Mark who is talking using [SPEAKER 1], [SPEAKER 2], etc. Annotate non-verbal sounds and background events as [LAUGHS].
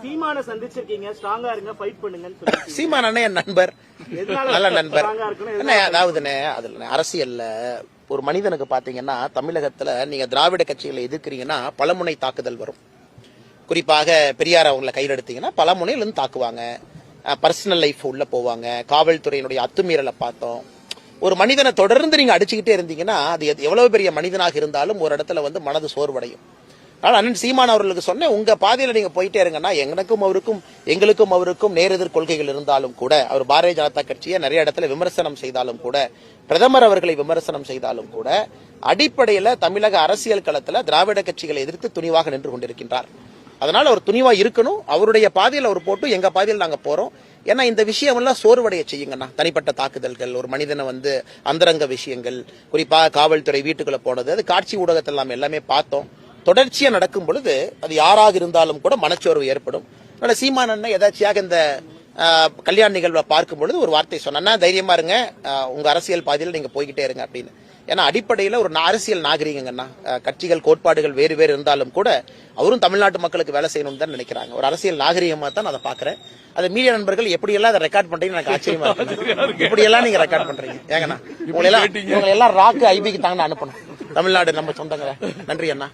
[SPEAKER 1] சீமான சந்திச்சிருக்கீங்க ஸ்ட்ராங்கா இருங்க ஃபைட் பண்ணுங்கன்னு சொல்லி
[SPEAKER 2] சீமான் என் நண்பர். நல்ல நண்பர். அதாவதுண்ணே அதுல அரசியல்ல ஒரு மனிதனுக்கு பாத்தீங்கன்னா தமிழகத்துல நீங்க திராவிட கட்சிகளை எதிர்க்கிறீங்கன்னா பலமுனை தாக்குதல் வரும். குறிப்பாக பெரியார் அவங்களை கையில் எடுத்தீங்கன்னா பல முனையில இருந்து தாக்குவாங்க. பர்சனல் லைஃப் உள்ள போவாங்க. காவல்துறையினுடைய அத்துமீறலை பார்த்தோம். ஒரு மனிதனை தொடர்ந்து நீங்க அடிச்சுக்கிட்டே இருந்தீங்கன்னா அது எவ்வளவு பெரிய மனிதனாக இருந்தாலும் ஒரு இடத்துல வந்து மனது சோர்வடையும். ஆனால் அண்ணன் சீமான் அவர்களுக்கு சொன்னேன் உங்க பாதையில நீங்க போயிட்டே இருங்கன்னா எனக்கும் அவருக்கும் எங்களுக்கும் அவருக்கும் நேரெதிர் கொள்கைகள் இருந்தாலும் கூட அவர் பாரதிய ஜனதா கட்சியை நிறைய இடத்துல விமர்சனம் செய்தாலும் கூட பிரதமர் அவர்களை விமர்சனம் செய்தாலும் கூட அடிப்படையில தமிழக அரசியல் களத்துல திராவிட கட்சிகளை எதிர்த்து துணிவாக நின்று கொண்டிருக்கின்றார். அதனால அவர் துணிவா இருக்கணும். அவருடைய பாதையில் அவர் போட்டு எங்க பாதையில் நாங்க போறோம். ஏன்னா இந்த விஷயம் எல்லாம் சோர்வடைய செய்யுங்கண்ணா. தனிப்பட்ட தாக்குதல்கள் ஒரு மனிதனை வந்து அந்தரங்க விஷயங்கள் குறிப்பாக காவல்துறை வீட்டுக்குள்ள போனது அது காட்சி ஊடகத்தில் நாம் எல்லாமே பார்த்தோம். தொடர்ச்சியா நடக்கும் பொழுது அது யாராக இருந்தாலும் கூட மனச்சோர்வு ஏற்படும். அதனால சீமான் அண்ணன் எதாச்சியாக இந்த கல்யாண நிகழ்வை பார்க்கும் பொழுது ஒரு வார்த்தை சொன்னா தைரியமா இருங்க. உங்க அரசியல் பாதையில் நீங்க போய்கிட்டே இருங்க அப்படின்னு. ஏன்னா அடிப்படையில் ஒரு அரசியல் நாகரிகங்கண்ணா கட்சிகள் கோட்பாடுகள் வேறு வேறு இருந்தாலும் கூட அவரும் தமிழ்நாட்டு மக்களுக்கு வேலை செய்யணும்னு தான் நினைக்கிறாங்க. ஒரு அரசியல் நாகரிகமா தான் அதை பாக்குறேன் அதை மீடியா நண்பர்கள் எப்படி எல்லாம் அதை ரெக்கார்ட் பண்றீங்கன்னு எனக்கு ஆச்சரியமா இருக்கு. [LAUGHS] இப்படி எல்லாம் நீங்க ரெக்கார்ட் பண்றீங்க. ஏங்கண்ணா உங்களை எல்லாம் உங்களை எல்லாம் ராக்கு ஐபிக்கு தாங்க அனுப்பணும். தமிழ்நாடு நம்ம சொந்தங்களை. நன்றி அண்ணா.